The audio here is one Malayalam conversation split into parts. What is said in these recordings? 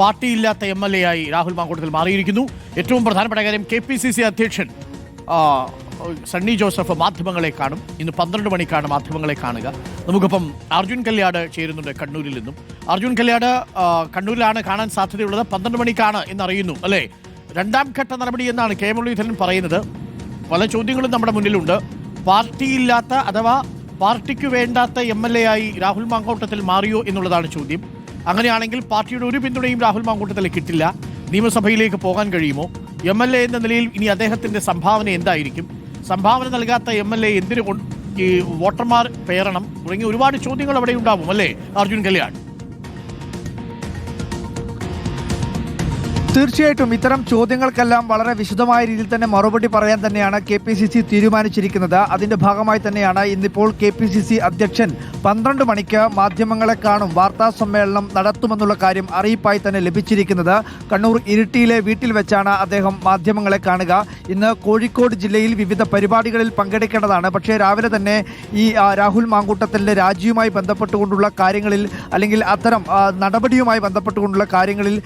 പാർട്ടിയില്ലാത്ത എം എൽ എ ആയി രാഹുൽ മാങ്കൂട്ടത്തിൽ മാറിയിരിക്കുന്നു. ഏറ്റവും പ്രധാനപ്പെട്ട കാര്യം കെ പി സി സി അധ്യക്ഷൻ സണ്ണി ജോസഫ് മാധ്യമങ്ങളെ കാണും. ഇന്ന് പന്ത്രണ്ട് മണിക്കാണ് മാധ്യമങ്ങളെ കാണുക. നമുക്കിപ്പം അർജുൻ കല്യാട് ചേരുന്നുണ്ട് കണ്ണൂരിൽ നിന്നും. അർജുൻ കല്യാട് കണ്ണൂരിലാണ് കാണാൻ സാധ്യതയുള്ളത്. പന്ത്രണ്ട് മണിക്കാണ് എന്നറിയുന്നു അല്ലേ? രണ്ടാം ഘട്ട നടപടി എന്നാണ് കെ. മുരളീധരൻ പറയുന്നത്. പല ചോദ്യങ്ങളും നമ്മുടെ മുന്നിലുണ്ട്. പാർട്ടിയില്ലാത്ത അഥവാ പാർട്ടിക്ക് വേണ്ടാത്ത എം എൽ എ ആയി രാഹുൽ മാങ്കോട്ടത്തിൽ മാറിയോ എന്നുള്ളതാണ് ചോദ്യം. അങ്ങനെയാണെങ്കിൽ പാർട്ടിയുടെ ഒരു പിന്തുണയും രാഹുൽ മാങ്കൂട്ടത്തിൽ കിട്ടില്ല. നിയമസഭയിലേക്ക് പോകാൻ കഴിയുമോ? എം എൽ എ എന്ന നിലയിൽ ഇനി അദ്ദേഹത്തിന്റെ സംഭാവന എന്തായിരിക്കും? സംഭാവന നൽകാത്ത എം എൽ എ എന്തിനു ഈ വോട്ടർമാർ പേരണം? തുടങ്ങിയ ഒരുപാട് ചോദ്യങ്ങൾ അവിടെ ഉണ്ടാവും അല്ലേ അർജുൻ കല്യാൺ? തീർച്ചയായിട്ടും ഇത്തരം ചോദ്യങ്ങൾക്കെല്ലാം വളരെ വിശദമായ രീതിയിൽ തന്നെ മറുപടി പറയാൻ തന്നെയാണ് കെ പി സി സി തീരുമാനിച്ചിരിക്കുന്നത്. അതിന്റെ ഭാഗമായി തന്നെയാണ് ഇന്നിപ്പോൾ കെ പി സി സി അധ്യക്ഷൻ പന്ത്രണ്ട് മണിക്ക് മാധ്യമങ്ങളെ കാണും വാർത്താ സമ്മേളനം നടത്തുമെന്നുള്ള കാര്യം അറിയിപ്പായി തന്നെ ലഭിച്ചിരിക്കുന്നത്. കണ്ണൂർ ഇരിട്ടിയിലെ വീട്ടിൽ വെച്ചാണ് അദ്ദേഹം മാധ്യമങ്ങളെ കാണുക. ഇന്ന് കോഴിക്കോട് ജില്ലയിൽ വിവിധ പരിപാടികളിൽ പങ്കെടുക്കേണ്ടതാണ്. പക്ഷേ രാവിലെ തന്നെ ഈ രാഹുൽ മാങ്കൂട്ടത്തിന്റെ രാജിയുമായി ബന്ധപ്പെട്ടുകൊണ്ടുള്ള കാര്യങ്ങളിൽ അല്ലെങ്കിൽ അത്തരം നടപടിയുമായി ബന്ധപ്പെട്ടുകൊണ്ടുള്ള കാര്യങ്ങളിൽ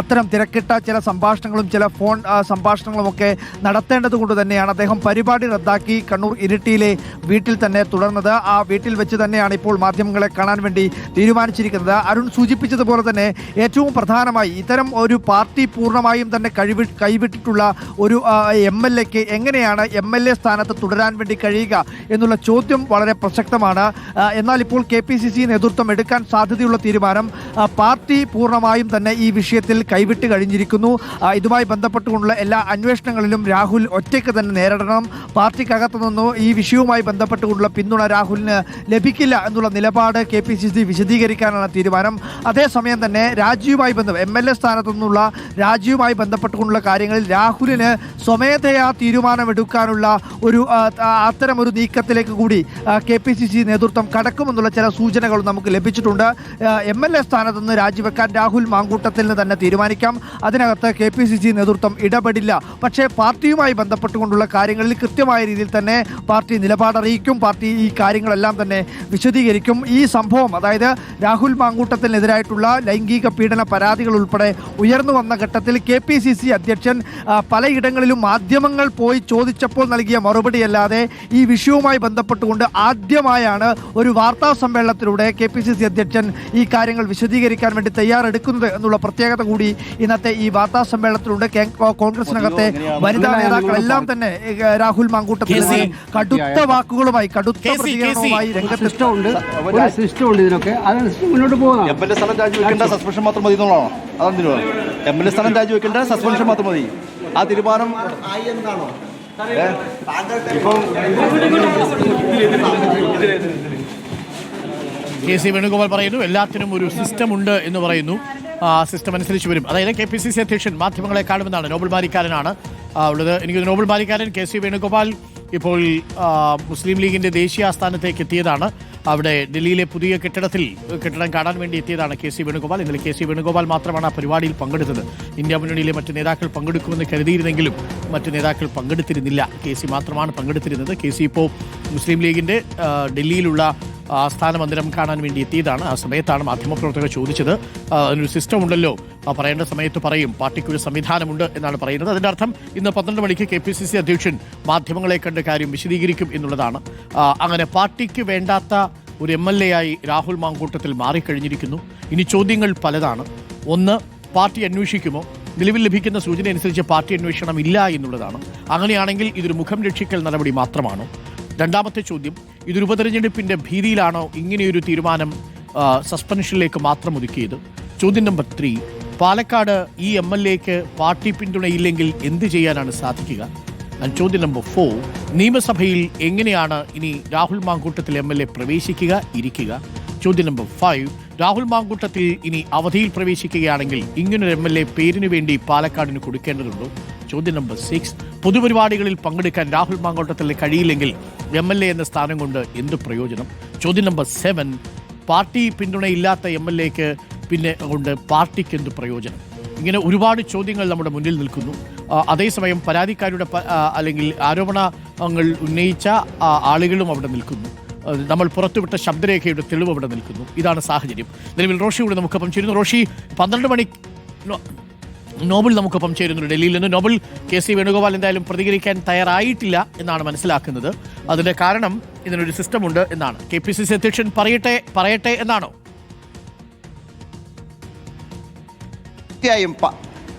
അത്തരം തിരക്കിട്ട ചില സംഭാഷണങ്ങളും ചില ഫോൺ സംഭാഷണങ്ങളുമൊക്കെ നടത്തേണ്ടത് കൊണ്ട് തന്നെയാണ് അദ്ദേഹം പരിപാടി റദ്ദാക്കി കണ്ണൂർ ഇരിട്ടിയിലെ വീട്ടിൽ തന്നെ തുടർന്നത്. ആ വീട്ടിൽ വെച്ച് തന്നെയാണ് ഇപ്പോൾ മാധ്യമങ്ങളെ കാണാൻ വേണ്ടി തീരുമാനിച്ചിരിക്കുന്നത്. അരുൺ സൂചിപ്പിച്ചതുപോലെ തന്നെ ഏറ്റവും പ്രധാനമായി ഇത്തരം ഒരു പാർട്ടി പൂർണമായും തന്നെ കഴിവി കൈവിട്ടിട്ടുള്ള ഒരു എം എൽ എക്ക് എങ്ങനെയാണ് എം എൽ എ സ്ഥാനത്ത് തുടരാൻ വേണ്ടി കഴിയുക എന്നുള്ള ചോദ്യം വളരെ പ്രസക്തമാണ്. എന്നാൽ ഇപ്പോൾ കെ പി സി സി നേതൃത്വം എടുക്കാൻ സാധ്യതയുള്ള തീരുമാനം പാർട്ടി പൂർണമായും തന്നെ ഈ വിഷയത്തിൽ കൈവിട്ട് കഴിഞ്ഞിരിക്കുന്നു. ഇതുമായി ബന്ധപ്പെട്ടുകൊണ്ടുള്ള എല്ലാ അന്വേഷണങ്ങളിലും രാഹുൽ ഒറ്റയ്ക്ക് തന്നെ നേരിടണം. പാർട്ടിക്കകത്തു നിന്നോ ഈ വിഷയവുമായി ബന്ധപ്പെട്ടുകൊണ്ടുള്ള പിന്തുണ രാഹുലിന് ലഭിക്കില്ല എന്നുള്ള നിലപാട് കെ പി സി സി വിശദീകരിക്കാനാണ് തീരുമാനം. അതേസമയം തന്നെ രാജിയുമായി ബന്ധം എം എൽ എ സ്ഥാനത്തു നിന്നുള്ള രാജിയുമായി ബന്ധപ്പെട്ടുകൊണ്ടുള്ള കാര്യങ്ങളിൽ രാഹുലിന് സ്വമേധയാ തീരുമാനമെടുക്കാനുള്ള ഒരു ആ, ആ, അത്തരം ഒരു നീക്കത്തിലേക്ക് കൂടി കെ പി സി സി നേതൃത്വം കടക്കുമെന്നുള്ള ചില സൂചനകളും നമുക്ക് ലഭിച്ചിട്ടുണ്ട്. എം എൽ എ സ്ഥാനത്ത് നിന്ന് രാജിവെക്കാൻ രാഹുൽ മാങ്കൂട്ടത്തിന് തന്നെ തീരുമാനിക്കാം. അതിനകത്ത് കെ പി സി സി നേതൃത്വം ഇടപെടില്ല. പക്ഷേ പാർട്ടിയുമായി ബന്ധപ്പെട്ടുകൊണ്ടുള്ള കാര്യങ്ങളിൽ കൃത്യമായ രീതിയിൽ തന്നെ പാർട്ടി നിലപാടറിയിക്കും പാർട്ടി ഈ കാര്യങ്ങളെല്ലാം തന്നെ വിശദീകരിക്കും. ഈ സംഭവം അതായത് രാഹുൽ മാങ്കൂട്ടത്തിനെതിരായിട്ടുള്ള ലൈംഗിക പീഡന പരാതികൾ ഉൾപ്പെടെ ഉയർന്നു വന്ന ഘട്ടത്തിൽ കെ പി സി സി അധ്യക്ഷൻ പലയിടങ്ങളിലും മാധ്യമങ്ങൾ പോയി ചോദിച്ചപ്പോൾ നൽകിയ മറുപടിയല്ലാതെ ഈ വിഷയവുമായി ബന്ധപ്പെട്ടുകൊണ്ട് ആദ്യമായാണ് ഒരു വാർത്താ സമ്മേളനത്തിലൂടെ കെ പി സി സി അധ്യക്ഷൻ ഈ കാര്യങ്ങൾ വിശദീകരിക്കാൻ വേണ്ടി തയ്യാറെടുക്കുന്നത് എന്നുള്ള പ്രത്യേകത കൂടി ഇന്നത്തെ ഈ വാർത്താ സമ്മേളനത്തിലുണ്ട്. കോൺഗ്രസിനകത്തെ വനിതാ നേതാക്കളെല്ലാം തന്നെ രാഹുൽ മാങ്കൂട്ടത്തിൽ കടുത്ത വാക്കുകളുമായി കടുത്ത പ്രതികരണവുമായി ഇതിനൊക്കെ. മുന്നോട്ട് എം എൽ എ രാജിവെക്കേണ്ട സസ്പെൻഷൻ മാത്രം മതി എന്നുള്ളതാണോ? അതാണ് തീരുമാനം എം എൽ എ സ്ഥാനം രാജിവെക്കേണ്ട സസ്പെൻഷൻ മാത്രം മതി. ആ തീരുമാനം ഏ? ഇപ്പം കെ സി വേണുഗോപാൽ പറയുന്നു എല്ലാത്തിനും ഒരു സിസ്റ്റം ഉണ്ട് എന്ന് പറയുന്നു. സിസ്റ്റം അനുസരിച്ച് വരും. അതായത് കെ പി സി സി അധ്യക്ഷൻ മാധ്യമങ്ങളെ കാണുമെന്നാണ്. നോബൽ ബാരിക്കാരനാണ് ഉള്ളത്. എനിക്ക് നോബൽ ബാരിക്കാരൻ കെ സി വേണുഗോപാൽ ഇപ്പോൾ മുസ്ലിം ലീഗിന്റെ ദേശീയ ആസ്ഥാനത്തേക്ക് എത്തിയതാണ്. അവിടെ ഡൽഹിയിലെ പുതിയ കെട്ടിടത്തിൽ കെട്ടിടം കാണാൻ വേണ്ടി എത്തിയതാണ് കെ സി വേണുഗോപാൽ. ഇന്നലെ കെ സി വേണുഗോപാൽ മാത്രമാണ് ആ പരിപാടിയിൽ പങ്കെടുത്തത്. ഇന്ത്യ മുന്നണിയിലെ മറ്റ് നേതാക്കൾ പങ്കെടുക്കുമെന്ന് കരുതിയിരുന്നെങ്കിലും മറ്റ് നേതാക്കൾ പങ്കെടുത്തിരുന്നില്ല. കെ സി മാത്രമാണ് പങ്കെടുത്തിരുന്നത്. കെ സി ഇപ്പോൾ മുസ്ലിം ലീഗിന്റെ ഡൽഹിയിലുള്ള ആസ്ഥാന മന്ദിരം കാണാൻ വേണ്ടി എത്തിയതാണ്. ആ സമയത്താണ് മാധ്യമപ്രവർത്തകർ ചോദിച്ചത്. അതിനൊരു സിസ്റ്റം ഉണ്ടല്ലോ. പറയേണ്ട സമയത്ത് പറയും. പാർട്ടിക്ക് ഒരു സംവിധാനമുണ്ട് എന്നാണ് പറയുന്നത്. അതിന്റെ അർത്ഥം ഇന്ന് പന്ത്രണ്ട് മണിക്ക് കെ പി സി സി അധ്യക്ഷൻ മാധ്യമങ്ങളെ കണ്ട് കാര്യം വിശദീകരിക്കും എന്നുള്ളതാണ്. അങ്ങനെ പാർട്ടിക്ക് വേണ്ടാത്ത ഒരു എം എൽ എ ആയി രാഹുൽ മാങ്കൂട്ടത്തിൽ മാറിക്കഴിഞ്ഞിരിക്കുന്നു. ഇനി ചോദ്യങ്ങൾ പലതാണ്. ഒന്ന് പാർട്ടി അന്വേഷിക്കുമോ? നിലവിൽ ലഭിക്കുന്ന സൂചന അനുസരിച്ച് പാർട്ടി അന്വേഷണം ഇല്ല എന്നുള്ളതാണ്. അങ്ങനെയാണെങ്കിൽ ഇതൊരു മുഖം രക്ഷിക്കൽ നടപടി മാത്രമാണോ? രണ്ടാമത്തെ ചോദ്യം ഇതൊരു ഉപതെരഞ്ഞെടുപ്പിന്റെ ഭീതിയിലാണോ ഇങ്ങനെയൊരു തീരുമാനം സസ്പെൻഷനിലേക്ക് മാത്രം ഒതുക്കിയത്? ചോദ്യം നമ്പർ ത്രീ പാലക്കാട് ഈ എം എൽ എക്ക് പാർട്ടി പിന്തുണയില്ലെങ്കിൽ എന്ത് ചെയ്യാനാണ് സാധിക്കുക? ചോദ്യം നമ്പർ ഫോർ നിയമസഭയിൽ എങ്ങനെയാണ് ഇനി Rahul Mamkootathil M L A പ്രവേശിക്കുക ഇരിക്കുക? ചോദ്യം നമ്പർ ഫൈവ് രാഹുൽ മാങ്കൂട്ടത്തിൽ ഇനി അവധിയിൽ പ്രവേശിക്കുകയാണെങ്കിൽ ഇങ്ങനൊരു എം എൽ എ പേരിന് വേണ്ടി പാലക്കാടിന് കൊടുക്കേണ്ടതുണ്ടോ? ചോദ്യം നമ്പർ സിക്സ് പൊതുപരിപാടികളിൽ പങ്കെടുക്കാൻ രാഹുൽ മാങ്കോട്ടത്തിൽ കഴിയില്ലെങ്കിൽ എം എൽ എ എന്ന സ്ഥാനം കൊണ്ട് എന്ത് പ്രയോജനം? ചോദ്യം നമ്പർ സെവൻ പാർട്ടി പിന്തുണയില്ലാത്ത എം എൽ എക്ക് പിന്നെ കൊണ്ട് പാർട്ടിക്ക് എന്ത് പ്രയോജനം? ഇങ്ങനെ ഒരുപാട് ചോദ്യങ്ങൾ നമ്മുടെ മുന്നിൽ നിൽക്കുന്നു. അതേസമയം പരാതിക്കാരുടെ അല്ലെങ്കിൽ ആരോപണങ്ങൾ ഉന്നയിച്ച ആളുകളും അവിടെ നിൽക്കുന്നു. നമ്മൾ പുറത്തുവിട്ട ശബ്ദരേഖയുടെ തെളിവ് അവിടെ നിൽക്കുന്നു. ഇതാണ് സാഹചര്യം. നിലവിൽ റോഷി കൂടെ നമുക്കൊപ്പം ചേരുന്നു. റോഷി പന്ത്രണ്ട് മണി നോബൽ നമുക്കൊപ്പം ചേരുന്നു ഡൽഹിയിൽ നിന്ന് നോബൽ കെ സി വേണുഗോപാൽ എന്തായാലും പ്രതികരിക്കാൻ തയ്യാറായിട്ടില്ല എന്നാണ് മനസ്സിലാക്കുന്നത്. അതിന്റെ കാരണം ഇതിനൊരു സിസ്റ്റം ഉണ്ട് എന്നാണ്. കെ പി സി സി അധ്യക്ഷൻ പറയട്ടെ പറയട്ടെ എന്നാണോ?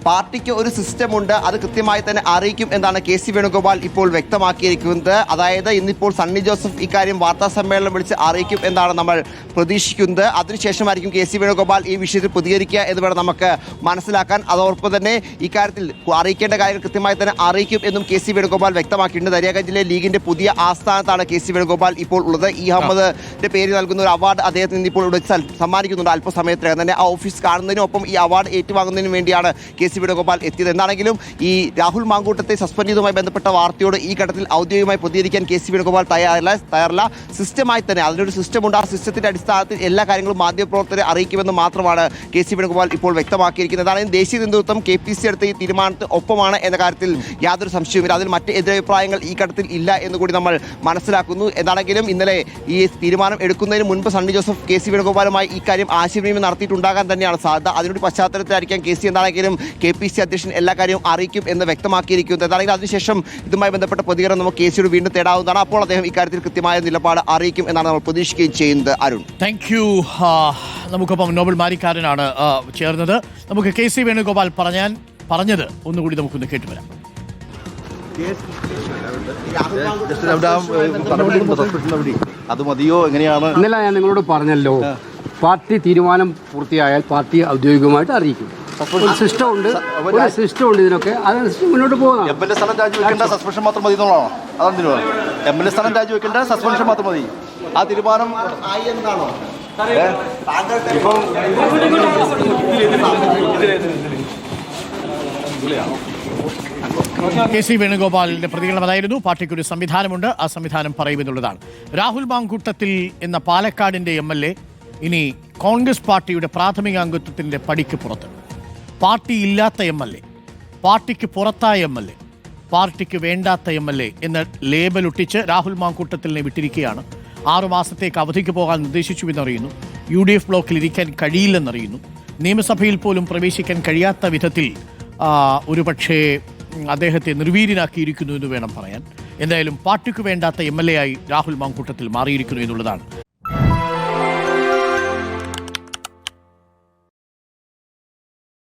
പാർട്ടിക്ക് ഒരു സിസ്റ്റം ഉണ്ട് അത് കൃത്യമായി തന്നെ അറിയിക്കും എന്നാണ് കെ സി വേണുഗോപാൽ ഇപ്പോൾ വ്യക്തമാക്കിയിരിക്കുന്നത്. അതായത് ഇന്നിപ്പോൾ സണ്ണി ജോസഫ് ഇക്കാര്യം വാർത്താ സമ്മേളനം വിളിച്ച് അറിയിക്കും എന്നാണ് നമ്മൾ പ്രതീക്ഷിക്കുന്നത്. അതിനുശേഷമായിരിക്കും കെ സി വേണുഗോപാൽ ഈ വിഷയത്തിൽ പ്രതികരിക്കുക എന്ന് വേണം നമുക്ക് മനസ്സിലാക്കാൻ. അതോടൊപ്പം തന്നെ ഇക്കാര്യത്തിൽ അറിയിക്കേണ്ട കാര്യങ്ങൾ കൃത്യമായി തന്നെ അറിയിക്കും എന്നും കെ സി വേണുഗോപാൽ വ്യക്തമാക്കിയിട്ടുണ്ട്. ദരിയാഗഞ്ചിലെ ലീഗിന്റെ പുതിയ ആസ്ഥാനത്താണ് കെ സി വേണുഗോപാൽ ഇപ്പോൾ ഉള്ളത്. ഇ അഹമ്മദിന്റെ പേര് നൽകുന്ന ഒരു അവാർഡ് അദ്ദേഹത്തിന് ഇന്നിപ്പോൾ ഇവിടെ സമ്മാനിക്കുന്നുണ്ട് അല്പസമയത്തിനകം തന്നെ. ആ ഓഫീസ് കാണുന്നതിനൊപ്പം ഈ അവാർഡ് ഏറ്റുവാങ്ങുന്നതിനും വേണ്ടിയാണ് കെ സി വേണുഗോപാൽ എത്തിയത് എന്താണെങ്കിലും ഈ രാഹുൽ മാങ്കൂട്ടത്തെ സസ്പെൻഡ് ചെയ്തതുമായി ബന്ധപ്പെട്ട വാർത്തയോട് ഈ ഘട്ടത്തിൽ ഔദ്യോഗികമായി പ്രതികരിക്കാൻ കെ സി വേണുഗോപാൽ തയ്യാറല്ല തയ്യാറില്ല. സിസ്റ്റമായി തന്നെ അതിനൊരു സിസ്റ്റം ഉണ്ട് ആ സിസ്റ്റത്തിന്റെ അടിസ്ഥാനത്തിൽ എല്ലാ കാര്യങ്ങളും മാധ്യമപ്രവർത്തകരെ അറിയിക്കുമെന്ന് മാത്രമാണ് കെ സി വേണുഗോപാൽ ഇപ്പോൾ വ്യക്തമാക്കിയിരിക്കുന്നത്. അതായത് ദേശീയ നേതൃത്വം കെ പി സി എടുത്ത ഈ തീരുമാനത്തിന് ഒപ്പമാണ് എന്ന കാര്യത്തിൽ യാതൊരു സംശയവുമില്ല. അതിൽ മറ്റ് എതിരഭിപ്രായങ്ങൾ ഈ ഘട്ടത്തിൽ ഇല്ല എന്ന് കൂടി നമ്മൾ മനസ്സിലാക്കുന്നു. എന്താണെങ്കിലും ഇന്നലെ ഈ തീരുമാനം എടുക്കുന്നതിന് മുൻപ് സണ്ണി ജോസഫ് കെ സി വേണുഗോപാലുമായി ഇക്കാര്യം കാര്യം ആശയവിനിമയം നടത്തിയിട്ടുണ്ടാകാൻ തന്നെയാണ് സാധ്യത. അതിനൊരു പശ്ചാത്തലത്തിലായിരിക്കാം കെ സി എന്താണെങ്കിലും കെ പി സി അധ്യക്ഷൻ എല്ലാ കാര്യവും അറിയിക്കും എന്ന് വ്യക്തമാക്കിയിരിക്കുന്നത്. അതാണെങ്കിൽ അതിനുശേഷം ഇതുമായി ബന്ധപ്പെട്ട പ്രതികരണം നമുക്ക് കെ സിയോട് വീണ്ടും തേടാവുന്നതാണ്. അപ്പോൾ അദ്ദേഹം ഇക്കാര്യത്തിൽ കൃത്യമായ നിലപാട് അറിയിക്കും എന്നാണ് നമ്മൾ പ്രതീക്ഷിക്കുകയും ചെയ്യുന്നത് അരുൺ. താങ്ക് യു നമുക്കൊപ്പം നോബൽ മാരിക്കാരനാണ് ചേർന്നത്. നമുക്ക് കെ സി വേണുഗോപാൽ പറഞ്ഞാൻ പറഞ്ഞത്. ഒന്നുകൂടി നമുക്കൊന്ന് കേട്ടുവരാം. അത് മതിയോ എങ്ങനെയാണ് ഇന്നലെ ഞാൻ നിങ്ങളോട് പറഞ്ഞല്ലോ പാർട്ടി തീരുമാനം പൂർത്തിയായാൽ പാർട്ടി ഔദ്യോഗികമായിട്ട് അറിയിക്കും. ഒരു സിസ്റ്റം ഉണ്ട് ഒരു സിസ്റ്റം ഉണ്ട് ഇതിനൊക്കെ. അതനുസരിച്ച് മുന്നോട്ട് പോകുന്നതാണ്. എം എൽ എ സ്ഥലം രാജിവെക്കേണ്ട സസ്പെൻഷൻ മാത്രം മതി എന്നുള്ളതാണോ? അതെന്തിനു എം എൽ എ സ്ഥലം രാജിവെക്കേണ്ട സസ്പെൻഷൻ മാത്രം മതി. ആ തീരുമാനം? ഇപ്പം കെ സി വേണുഗോപാലിന്റെ പ്രതികരണം അതായിരുന്നു. പാർട്ടിക്ക് ഒരു സംവിധാനമുണ്ട്. ആ സംവിധാനം പറയുമെന്നുള്ളതാണ്. രാഹുൽ മാങ്കൂട്ടത്തിൽ എന്ന പാലക്കാടിന്റെ എം എൽ എ ഇനി കോൺഗ്രസ് പാർട്ടിയുടെ പ്രാഥമിക അംഗത്വത്തിന്റെ പടിക്ക് പുറത്ത്. പാർട്ടി ഇല്ലാത്ത എം എൽ എ പാർട്ടിക്ക് പുറത്തായ എം എൽ എ പാർട്ടിക്ക് വേണ്ടാത്ത എം എൽ എ എന്ന ലേബൽ ഒട്ടിച്ച് രാഹുൽ മാങ്കൂട്ടത്തിലിനെ വിട്ടിരിക്കുകയാണ്. ആറു മാസത്തേക്ക് അവധിക്ക് പോകാൻ നിർദ്ദേശിച്ചുവെന്നറിയുന്നു യു ഡി എഫ് ബ്ലോക്കിൽ ഇരിക്കാൻ കഴിയില്ലെന്നറിയുന്നു. നിയമസഭയിൽ പോലും പ്രവേശിക്കാൻ കഴിയാത്ത വിധത്തിൽ ഒരുപക്ഷേ അദ്ദേഹത്തെ നിർവീര്യനാക്കിയിരിക്കുന്നു എന്ന് വേണം പറയാൻ. എന്തായാലും പാർട്ടിക്ക് വേണ്ടാത്ത എം എൽ എ ആയി രാഹുൽ മാങ്കൂട്ടത്തിൽ മാറിയിരിക്കുന്നു എന്നുള്ളതാണ്